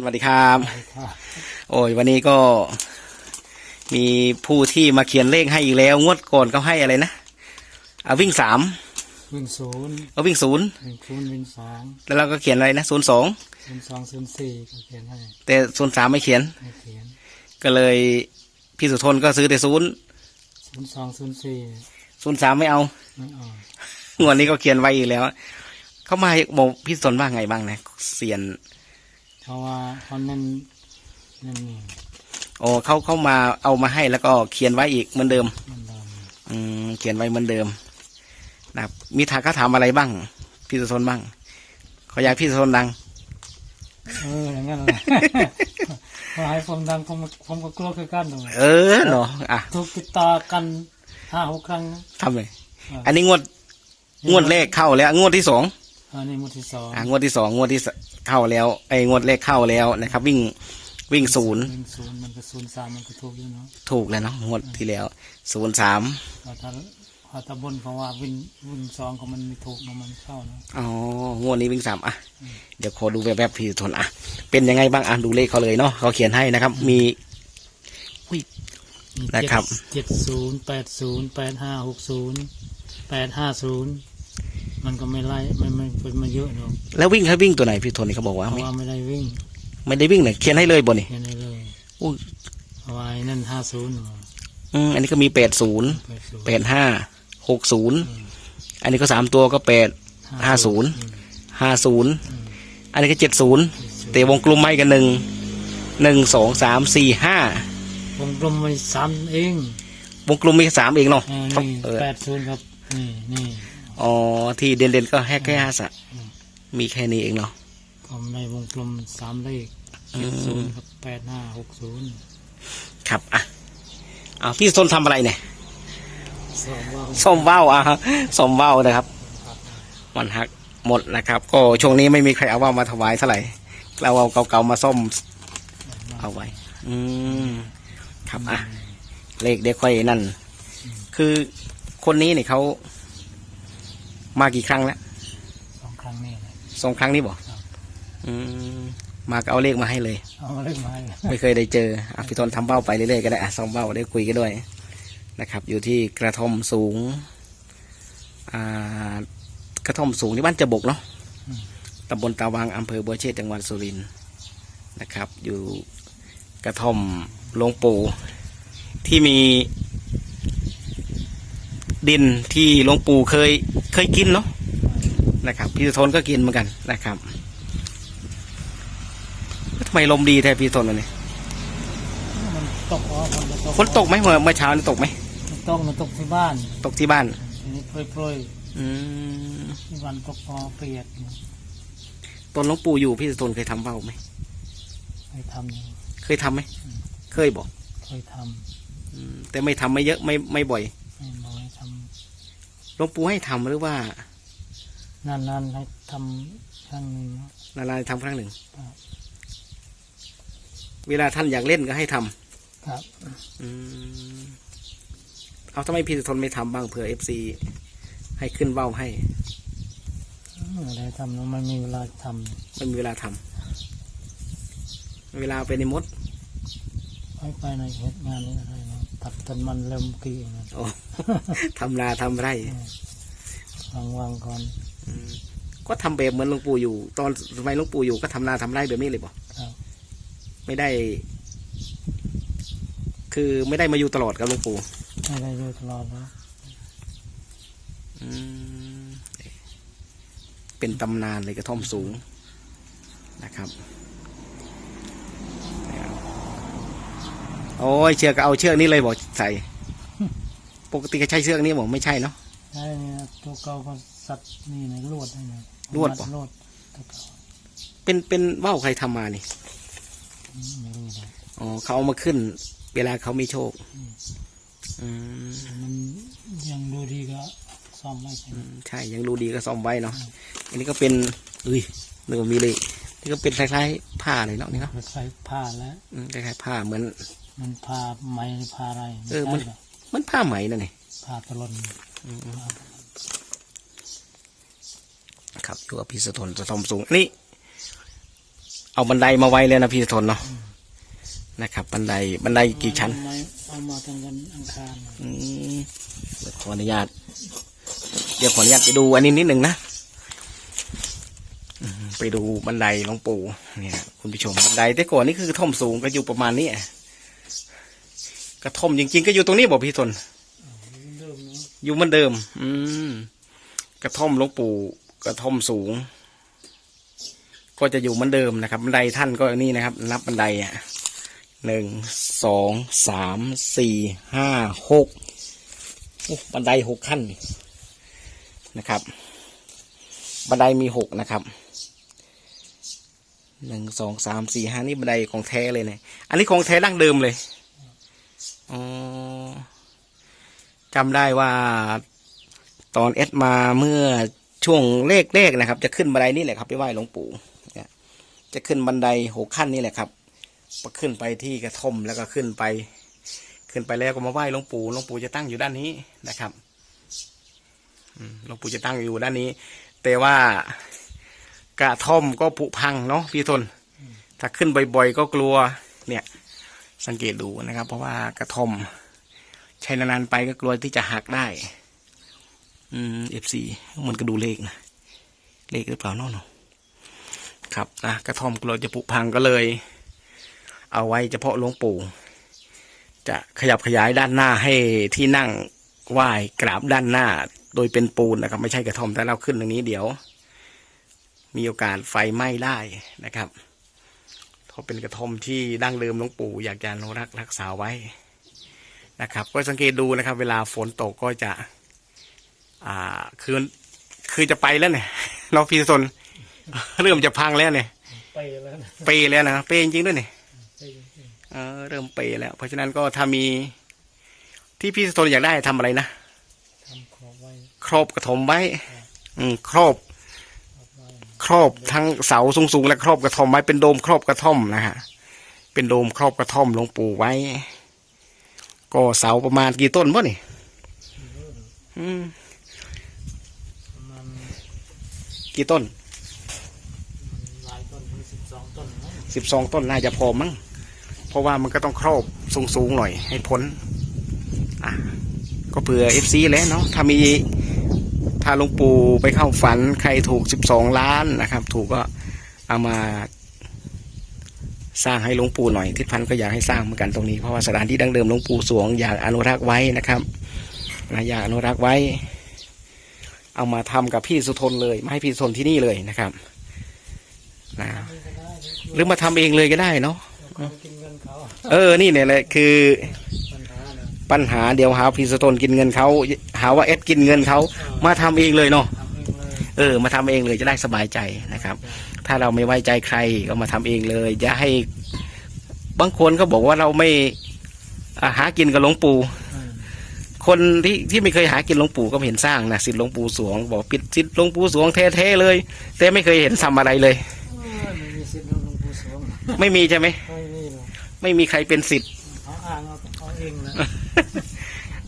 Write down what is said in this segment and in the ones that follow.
สวัสดีครับค่ะโอ้ยวันนี้ก็ มีผู้ที่มาเขียนเลขให้อีกแล้ว งวดก่อนเขาให้อะไรนะเอาวิ่งสามวิ่งศูนย์เอาวิ่งศูนย์วิ่งศูนย์วิ่งสองแล้วเราก็เขียนอะไรนะศูนย์สองศูนย์สองศูนย์สี่ก็เขียนให้แต่ศูนย์สามไม่เขียนไม่เขียน ก็เลยพี่สุทนก็ซื้อแต่ศูนย์ศูนย์สองศูนย์สี่ศูนย์สามไม่เอาไม่ออกงวดนี้ก็เขียนไว้อีกแล้ว เขามาบอกพี่สุทนว่าไงบ้างนะเสียน เพราะว่าเขาเน้นเน้นนี่โอ้เขาเข้ามาเอามาให้แล้วก็เขียนไว้อีกเหมือนเดิม มันเดิมอืมเขียนไว้เหมือนเดิมนะครับมีทางเขาถามอะไรบ้าง พี่สุทนบ้างเขาอยากพี่สุทนดังเอออย่างนั้นแหละ พอให้ผมดังผมผมก็กลัวคือกันหนูเออเนาะอะถูกติดต่อกันห้าหกครั้งทำเลยอะอันนี้งวดงวดแรกเข้าแล้ว งวดที่สอง อันนี้หมดที่สองอะงวดที่สองงวดที่สเข้าแล้วไอ้งวดแรกเข้าแล้วนะครับ วิ่งวิ่งศูนย์วิ่งศูนย์มันก็ศูนย์สามมันก็ถูกอยู่เนาะถูกแล้วเนาะงวดที่แล้วศูนย์สามพอถ้าพอตะบนเพราะว่าวิ่งวิ่งสองก็มันไม่ถูกเนาะมันเข้าเนาะอ๋องวดนี้วิ่งสามอะเดี๋ยวขอดูแบบแบบพี่ทนอะเป็นยังไงบ้างอะดูเลขเขาเลยเนาะเขาเขียนให้นะครับ มีนะครับ เจ็ดศูนย์แปดศูนย์แปดห้าหกศูนย์แปดห้าศูนย์ มันก็ไม่ไล่ไม่ไม่เป็นมาเยอะหรอกแล้ววิ่งเขาวิ่งตัวไหนพี่ทนนี่เขาบอกว่าเพราะไม่ว่าไม่ได้วิ่งไม่ได้วิ่งเลยเขียนให้เลยบนนี่แค่นั้นเลยอุ้ยเพราะว่าไอ้นั่นห้าศูนย์อืมอันนี้ก็มีแปดศูนย์แปดศูนย์แปดห้าหกศูนย์อันนี้ก็สามตัวก็แปด ห้าศูนย์ ห้าศูนย์อันนี้ก็เจ็ดศูนย์แต่วงกลมไม่กันหนึ่งหนึ่งสองสามสี่ห้าวงกลมไปสามเองวงกลมมีสามเองเนาะอ่าครับนี่เออแปดศูนย์ครับ นี่นี่ อ๋อ ที่เด่นๆก็แค่แค่ห้าสะอืม มีแค่นี้เองเนาะ ก็ในวงกลมสามเลขอืมเจ็ดศูนย์ครับแปดห้าหกศูนย์ครับอะเอาพี่ส้นทำอะไรเนี่ยสองว่าส้มว่าวอะส้มว่าวนะครับมันหักหมดนะครับ ก็ช่วงนี้ไม่มีใครเอาว่าวมาถวายเท่าไหร่เราเอาเก่าๆมาส้มเอาไว้ อืมครับอะเลขเด็กค่อยนั่น คือคนนี้เนี่ยเขา มากี่ครั้งแล้วสองครั้งนี่แหละสองครั้งนี่บอกครับอืมมาก็เอาเลขมาให้เลย เอามาเล่นมาให้ไม่เคยได้เจออะพี่ทนทำเบ้าไปเรื่อยๆก็ได้อะซ้อมเบ้าได้คุยกันด้วยนะครับ อยู่ที่กระท่อมสูงอ่ากระท่อมสูงที่บ้านจะบกเนาะตำบลตาวังอำเภอบัวเชษจังหวัดสุรินทร์นะครับ อยู่กระท่อมหลวงปู่ที่มี ดินที่หลวงปู่เคยเคยกินเนาะนะครับพี่ทนก็กินเหมือนกันนะครับทำไมลมดีแท้พี่ทนวันนี้มันตกอ๋อมันจะตกฝนตกไหมเมื่อเมื่อเช้านี่ตกไหมมันตกมันตกที่บ้านตกที่บ้านอันนี้โปรยอืมๆที่วันตกพอเปียกอยู่ตอนหลวงปู่อยู่พี่ทนเคยทำเบ้าไหมเคยทำอยู่เคยทำไหมเคยบอกเคยทอืมแต่ไม่ทำไม่เยอะไม่ไม่บ่อยำไม่น้อยท หลวงปู่ให้ทำหรือว่าำนานๆให้ทำครั้งหนึ่งเนอะนานๆทำครั้งหนึ่งครับเวลาท่านอยากเล่นก็ให้ทำครับอืมเอาทำไมพี่ทนไม่ทำบ้างเผื่อเอฟซีให้ขึ้นเบ้าให้ไม่ได้ทำแล้วไม่มีเวลาทไม่มีเวลาทำเวลาไปในมดำให้ไปในเหตุงานนี้อะไรเนาะ ตัดต้นมันเริ่มกี่เองนะโอ้ ทำนาทำไร่วางวางๆก่อนอืมก็ทำแบบเหมือนหลวงปู่อยู่ ตอนสมัยหลวงปู่อยู่ก็ทำนาทำไร่แบบนี้เลยบอกครับไม่ได้ คือไม่ได้มาอยู่ตลอดกับหลวงปู่ไม่ได้อยู่ตลอดแล้วอืมเป็นตำนานเลยกระท่อมสูงนะครับ โอ้ยเชือกก็เอาเชือกนี้เลยบอกใส่ ปกติก็ใช้เชือกนี้บอกไม่ใช่เนาะ ใช่เนี่ยตัวเก่าก็สัตว์นี่ในลวดนี่นะลวดปะ ลวดตัวเก่าเป็นเป็นว่าวใครทำมานี่อืมไม่รู้เลยอ๋อเขาเอามาขึ้น เวลาเขามีโชคอืมมันยังดูดีก็ซ่อมไม่ใช่อืมใช่ยังรู้ดีก็ซ่อมไว้เนาะอันนี้ก็เป็นอุ้ยนึกว่ามีเลยนี่ก็เป็นคล้ายๆผ้าเลยเนาะนี่เนาะไปใส่ผ้าแล้วอืมคล้ายๆผ้าเหมือน มันผ้าไหมหรือผ้าอะไรเออมัน ใช่หรมันผ้าไหมนั่นนี่ผ้าตะลนครับอยู่กับพี่สะทนสะทมสูงอันนี้เอาบันไดมาไว้แล้วนะพี่ทนเนาะนะครับ บันไดบันไดกี่ชั้น เอามาเอามาทางวันอังคารอืมเดี๋ยวขออนุญาต เดี๋ยวขออนุญาตไปดูอันนี้นิดหนึ่งนะอืมไปดูบันไดหลวงปู่เนี่ย คุณผู้ชมบันไดแต่ก่อนนี่คือกระท่อมสูงก็อยู่ประมาณนี้อะ กระท่อมจริง ๆ ก็อยู่ตรงนี้บอกพี่ทนเดิมเนาะอยู่เหมือนเดิม อืมกระท่อมหลวงปู่กระท่อมสูง ก็จะอยู่เหมือนเดิมนะครับบันไดท่านก็นี่นะครับ นับบันไดอะหนึ่งสองสามสี่ห้าหกโอ้บันไดหกขั้นนะครับ บันไดมีหกนะครับหนึ่งสองสามสี่ห้านี่บันไดของแท้เลยเนี่ยอันนี้ของแท้ดั้งเดิมเลย อ๋อจำได้ว่าตอนเอสมาเมื่อช่วงเลขๆนะครับ จะขึ้นบันไดนี่แหละครับไปไหว้หลวงปู่จะขึ้นบันไดหกขั้นนี่แหละครับขึ้นไปที่กระท่อมแล้วก็ขึ้นไป ขึ้นไปแล้วก็มาไหว้หลวงปู่หลวงปู่จะตั้งอยู่ด้านนี้นะครับหลวงปู่จะตั้งอยู่ด้านนี้ แต่ว่ากระท่อมก็ผุพังเนาะพี่ทนถ้าขึ้นบ่อยๆก็กลัว เนี่ย สังเกตดูนะครับ เพราะว่ากระทอมใช้นานๆไปก็กลัวที่จะหักได้ อืมเอฟซีมันก็ดูเลขนะ เลขหรือเปล่านาะเนาะครับนะกระทอมกลัวจะผุพังก็เลย เอาไว้เฉพาะหลวงปู่ จะขยับขยายด้านหน้าให้ที่นั่งไหว้กราบด้านหน้า โดยเป็นปูนนะครับ ไม่ใช่กระทอมแต่เราขึ้นตรงนี้เดี๋ยว มีโอกาสไฟไหม้ได้นะครับ เพราะเป็นกระท่อมที่ดั้งเดิมหลวงปู่อยากจะอนุรักษ์รักษาไว้นะครับ ก็สังเกตดูนะครับ เวลาฝนตกก็จะ อ่าคือคือจะไปแล้วเนี่ยน้องพีสนเริ่มจะพังแล้วเนี่ยไปแล้วนะเปแล้วนะเปจริงๆด้วยเนี่ยไปจริงเออเริ่มเปแล้ว เพราะฉะนั้นก็ถ้ามีที่พี่สนอยากได้ทำอะไรนะๆทำขอบไว้ครอบกระถมไว้ อืมครอบขอบไว้คร อบทั้งเสาสูงๆและครอบกระท่อมไว้เป็นโดมครอบกระท่อมนะฮะเป็นโดมครอบกระท่อมหลวงปู่ไว้ ก็เสาประมาณกี่ต้นบ่นี่อืมประมาณกี่ต้นหลายต้นถึงสิบสองต้นนะสิบสองต้นน่าจะพอมั้งเพราะว่ามันก็ต้องครอบสูงๆหน่อยให้พ้น อะ ก็เผื่อเอฟซีแหล้วเนาะถ้ามี ถ้าหลวงปู่ไปเข้าฝันใครถูกสิบสองล้านนะครับ ถูกก็เอามาสร้างให้หลวงปู่หน่อยทิศพันธ์ก็อยากให้สร้างเหมือนกันตรงนี้เพราะว่าสถานที่ดั้งเดิมหลวงปู่สวงอยากอนุรักษ์ไว้นะครับนะอยากอนุรักษ์ไว้ เอามาทำกับพี่สุทนเลยมาให้พี่สุทนที่นี่เลยนะครับนะหรือมาทำเองเลยก็ได้เนาะเขากินเงินเขาเออนี่เนี่ยแหละคือ ปัญหาเนี่ยปัญหาเดี๋ยวหาพีสโตนกินเงินเขาหาว่าเอสกินเงินเขามาทำเองเลยเนาะทำเองเลยเออ มาทำเองเลยจะได้สบายใจนะครับ ถ้าเราไม่ไว้ใจใครก็มาทำเองเลยอย่าให้บางคนก็บอกว่าเราไม่อ่าหากินกับหลวงปู่อืมคนที่ที่ไม่เคยหากินหลวงปู่ก็ไม่เห็นสร้างนะสิทธิ์หลวงปู่สวง บอกปิดสิทธิ์หลวงปู่สวงแท้ๆเลย แต่ไม่เคยเห็นทำอะไรเลยเออไม่มีสิทธิ์หลวงปู่สวงไม่มีใช่ไหมไม่มีหรอกไม่มีใครเป็นสิทธิ์เขาอ้างเอาเอาเองนะ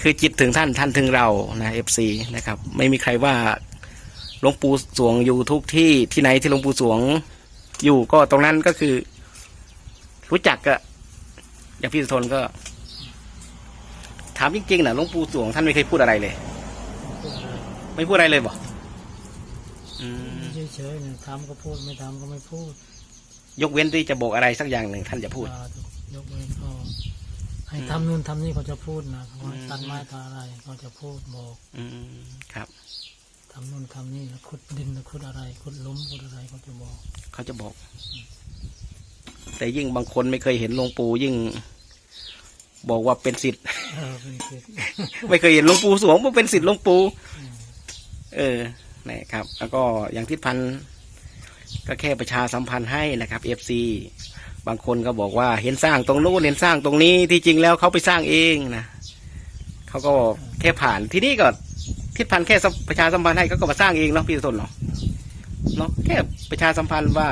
คือจิตถึงท่านท่านถึงเรานะเอฟซีนะครับ ไม่มีใครว่าหลวงปู่สวงอยู่ทุกที่ที่ไหนที่หลวงปู่สวงอยู่ก็ตรงนั้นก็คือ รู้จักก็อย่างพี่สุทนก็ ถามจริงๆนะหลวงปู่สวงท่านไม่เคยพูดอะไรเลยพูดอะไรไม่พูดอะไรเลยบอกอืมเฉยๆเนี่ยทำก็พูดไม่ทำก็ไม่พูด ยกเว้นที่จะบอกอะไรสักอย่างหนึ่งท่านจะพูดอ่ายกเว้นเขา ให้ทำนู่นทำนี่เขาจะพูดนะเขาให้ตัดไม้ตัดอะไรเขาจะพูดบอกอืมครับทำนู่นทำนี่แล้วขุดดินแล้วขุดอะไรขุดหล้มขุดอะไรเขาจะบอก เขาจะบอก แต่ยิ่งบางคนไม่เคยเห็นหลวงปู่ยิ่ง บอกว่าเป็นสิทธิ์ เออเป็นสิทธิ์ไม่เคยเห็นหลวงปู่สวงว่าเป็นสิทธิ์หลวงปู่เออนะครับ แล้วก็อย่างที่พันก็แค่ประชาสัมพันธ์ให้นะครับเอฟซี บางคนก็บอกว่าเห็นสร้างตรงนู้นเห็นสร้างตรงนี้ที่จริงแล้วเขาไปสร้างเองนะเขาก็แค่ผ่านที่นี่ก็ทิศพันธ์แค่ประชาสัมพันธ์ให้เขาก็มาสร้างเองเนาะพี่สนเนาะเนาะแค่ประชาสัมพันธ์ว่า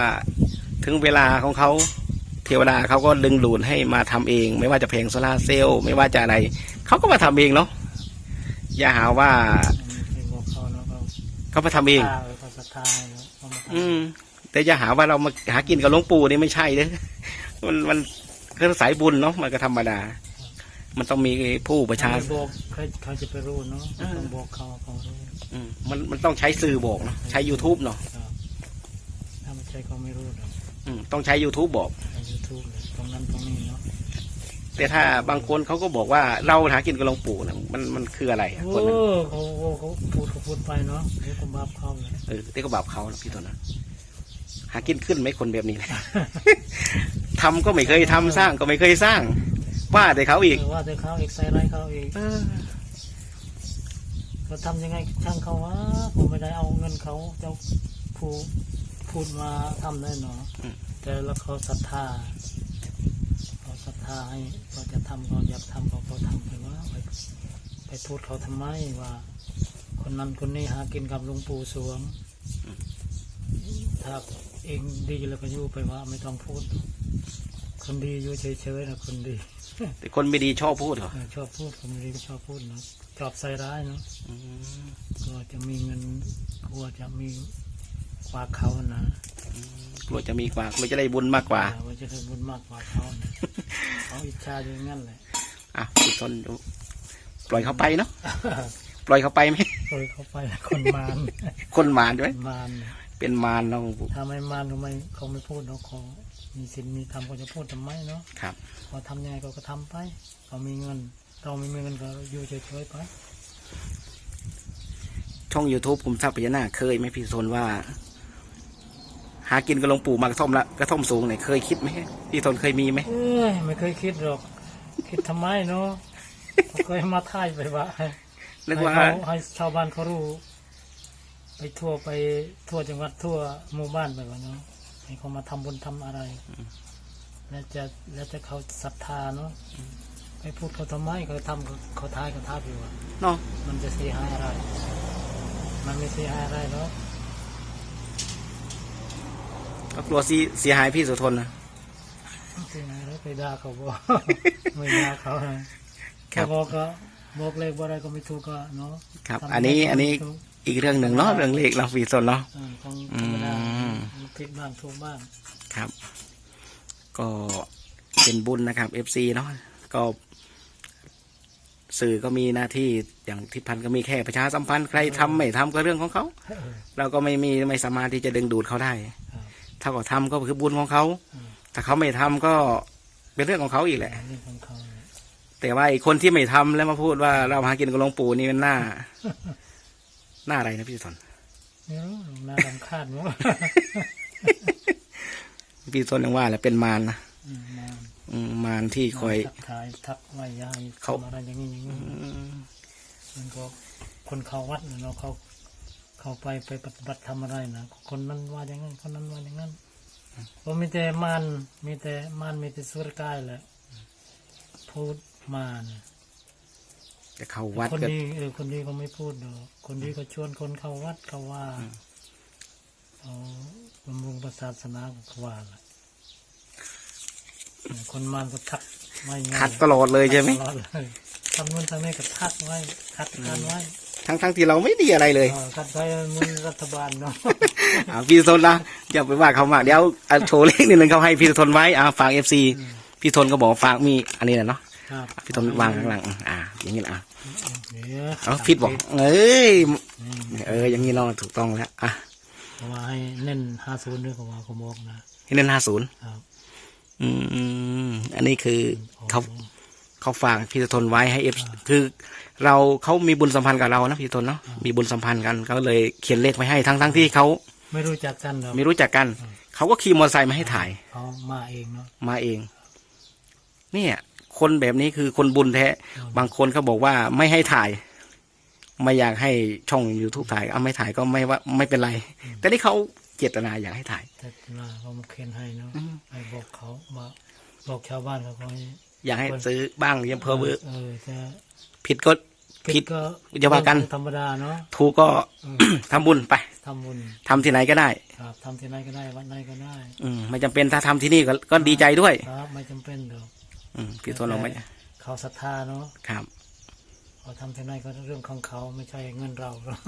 ถึงเวลาของเขาเทวดาเขาก็ดึงดูดให้มาทำเอง ไม่ว่าจะเพลงโซลาร์เซลล์ไม่ว่าจะอะไรเขาก็มาทำเองเนาะอย่าหาว่าอันนี้เป็นบอกเขาแล้วก็เขามาทำเองฆ่าเออเขาศรัทธาแล้วเขามาทำอืม แต่จะหาว่าเรามาหากินกับหลวงปู่นี่ไม่ใช่เด้อมันมันคือสายบุญเนาะมันก็ธรรมดา มันต้องมีผู้ประชาไม่บอกใครเขาจะไปรู้เนาะเออต้องบอกเขาเขารู้อืมมันมันต้องใช้สื่อบอกเนาะใช้ YouTube เนาะครับถ้าไม่ใช่เขาไม่รู้หรอกอืมต้องใช้ YouTube บอกในยูทูบตรงนั้นตรงนี้เนาะแต่ถ้าบางคนเขาก็บอกว่าเราหากินกับหลวงปู่นะมันมันคืออะไรอะโอ้คนนั้นเขาเขาเขาพูดเขาพูดไปเนาะเดี๋ยวก็บาปเขาเลยเออแต่ก็บาปเขานะพี่ตัวนั้น หากินขึ้นไหมคนแบบนี้นะทำก็ไม่เคยทำสร้างก็ไม่เคยสร้าง ว่าแต่เขาอีกเออว่าแต่เขาอีกใส่ไรายเขาอีกเออเขาทำยังไงช่างเขาวะผมไม่ได้เอาเงินเขาเจ้าผู้พูดมาทำได้เนาะแต่แล้วเขาศรัทธาเขาศรัทธาให้เขาจะทำเขาอยากทำเขาเขาทำไปว่าไปไปโทษเขาทำไมว่า คนนั้นคนนี้หากินกับหลวงปู่สวงถ้า เองดีแล้วก็อยู่ไปว่าไม่ต้องพูด คนดีอยู่เฉยๆนะคนดีแต่คนไม่ดีชอบพูดเหรอเออชอบพูดคนดีก็ชอบพูดเนาะชอบใส่ร้ายเนาะอืมก็จะมีเงินกลัวจะมีกว่าเขานะกลัวจะมีกว่ากลัวจะได้บุญมากกว่าเออว่าจะได้บุญมากกว่าเขานะเขาอิจฉาอย่างนั้นแหละอะพี่ต้นดูปล่อยเขาไปเนาะปล่อยเขาไปไหมโดยเขาไปคนมารคนมารใช่ไหมมารเนี่ย เป็นมารเนาะหลวงปู่ถ้าไม่มารก็ไม่เขาไม่พูดเนาะเขามีศีลมีธรรมเขาจะพูดทำไมเนาะครับ เขาทำยังไงเขาก็ทำไปเขามีเงิน เราไม่มีเงินก็อยู่เฉยๆไปช่อง YouTube คุมทรัพย์พญานาคเคยไหมพี่โซนว่า หากินกับหลวงปู่มากระท่อมละกระท่อมสูงเนี่ยเคยคิดไหมพี่โซนเคยมีไหมเอ้ยไม่เคยคิดหรอก คิดทำไมเนาะเขาเคยมาท่ายไปว่าให้นึกว่าให้เขาให้ชาวบ้านเขารู้ ไปทั่วไปทั่วจังหวัดทั่วหมู่บ้านไปว่าเนาะให้เขามาทำบุญทำอะไร แล้วจะแล้วจะเขาศรัทธาเนาะไปพูดเขาทำไมเขาทำเขาเขาท้ายเขาท้าอยู่ว่าเนาะมันจะเสียหายอะไร มันไม่เสียหายอะไรหรอกก็กลัวเสีเสียหายพี่โสุทนนะเสียหายแล้วไปด่าเขาบอกไม่ด่าเขานะครับบอกก็บอกเลขบ่อะไรก็ไม่ถูกก็เนาะครับทำอันนี้ให้อันนี้ถูก อีกเรื่องหนึ่งเนาะเรื่องเลขเราพี่โซนเนาะเออของธรรมดาอืมผิดบ้างถูกบ้างครับ ก็เป็นบุญนะครับ FC เนาะก็ สื่อก็มีหน้าที่อย่างทิศพันธ์ก็มีแค่ประชาสัมพันธ์ใครทำไม่ทำก็เรื่องของเขา เออเราก็ไม่มีไม่สามารถที่จะดึงดูดเขาได้ ครับ ถ้าเขาทำก็คือบุญของเขา อืม ถ้าเขาไม่ทำก็เป็นเรื่องของเขาอีกแหละ เรื่องของเขาเนี่ยแต่ว่าไอ้คนที่ไม่ทำแล้วมาพูดว่าเราหากินกับหลวงปู่นี่มันหน้า หน้าอะไรนะพี่สนไม่รู้น่ารำคาญมั้งพี่สนยังว่าแหละเป็นมารนะอืมมาอืมมารที่คอยทักทายทักไว้ยายเขาทำอะไรอย่างนี้อย่างนี้อืมมันก็คนเขาวัดน่ะเนาะเขาเขาไปไปปฏิบัติทำอะไรนะคนนั้นว่าอย่างนั้นคนนั้นว่าอย่างนั้นเพราะมีแต่มารมีแต่มารมีแต่สุรกายแหละพูดมาร จะเข้าวัดคนก็ ดีเออคนดีเขาไม่พูดหรอกคนดีก็ชวนคนเข้าวัดเขาว่าเอาบำรุงศาสนาเขาว่าแหละเออคนมารก็ทักไว้อย่างนั้นขัดตลอดเลยใช่ไหมตลอดเลยทำนู่นทำนี่ก็ทักไว้ทักกันไว้ทั้งทั้งที่เราไม่ดีอะไรเลย เออทักไว้มึงรัฐบาลเนาะ อ่าพี่ทนนะอย่าไปว่าเขามากเดี๋ยวอะโชว์เลขนิดนึงเขาให้พี่ทนไว้อ่าฝากเอฟซีพี่ทนก็บอกฝากมีอันนี้แหละเนาะ ครับพี่ทนวางข้างหลังอ่า อย่างนี้แหละอะเดี๋ยวเอาพิดบอกเอ้ยอืมเอออย่างนี้เนาะถูกต้องแล้วอะเขาว่าให้เน้นห้าศูนย์ด้วยเขาว่าเขาบอกนะให้เล่นห้าศูนย์ครับอืมอันนี้คือเขาเขาฝากพี่ทนไว้ให้เอฟคือ เราเขามีบุญสัมพันธ์กับเรานะพี่ทนเนาะมีบุญสัมพันธ์กันเขาเลยเขียนเลขไว้ให้ทั้งทั้งที่เขาไม่รู้จักกันหรอกไม่รู้จักกันเขาก็ขี่มอเตอร์ไซค์มาให้ถ่ายเขามาเองเนาะมาเอง เนี่ย คนแบบนี้คือคนบุญแท้ บางคนเขาบอกว่าไม่ให้ถ่าย ไม่อยากให้ช่อง youtube ถ่ายเอาไม่ถ่ายก็ไม่ว่าไม่เป็นไร แต่นี่เขาเจตนาอยากให้ถ่ายแต่มาเขามาเขียนให้เนาะอืมให้บอกเขามาบอกชาวบ้านเขาก็ให้อยากให้ซื้อบ้างยังเพอเวอร์เออจะผิดก็ผิดก็อย่าว่ากันเรื่องธรรมดาเนาะถูกก็อืมทำบุญไปทำบุญทำที่ไหนก็ได้ ครับทำที่ไหนก็ได้วัดไหนก็ได้ อืมไม่จำเป็นถ้าทำที่นี่ก็ก็ดีใจด้วย ครับ ไม่จำเป็นหรอก อืมพี่ทนเราไม่เขาศรัทธาเนาะครับเเขาทำที่ไหนก็เรื่องของเขาไม่ใช่เงินเราหรอก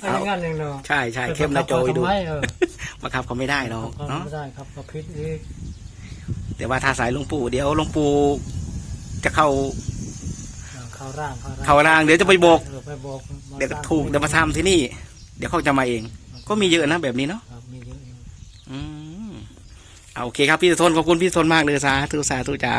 ไอ้อย่างนั้นเองเนาะใช่ใช่เข้มนะโจยดูทำไมเออบังคับเขาไม่ได้หรอกเขาเนาะไม่ได้ครับก็พิษอีกแต่ว่าถ้าสายหลวงปู่เดี๋ยวหลวงปู่จะเข้าเออเข้าร่างเข้าร่างเข้าร่างเดี๋ยวจะไปบอกเออไปบอกมาเดี๋ยวก็สร้างถูกเดี๋ยวมาทำที่นี่ เดี๋ยวเขาจะมาเอง ก็มีเยอะนะแบบนี้เนาะ ครับมีเยอะอยู่ อืมเอา โอเคครับพี่สะทนขอบคุณพี่สะทนมากเลยสาธุสาธุจ้า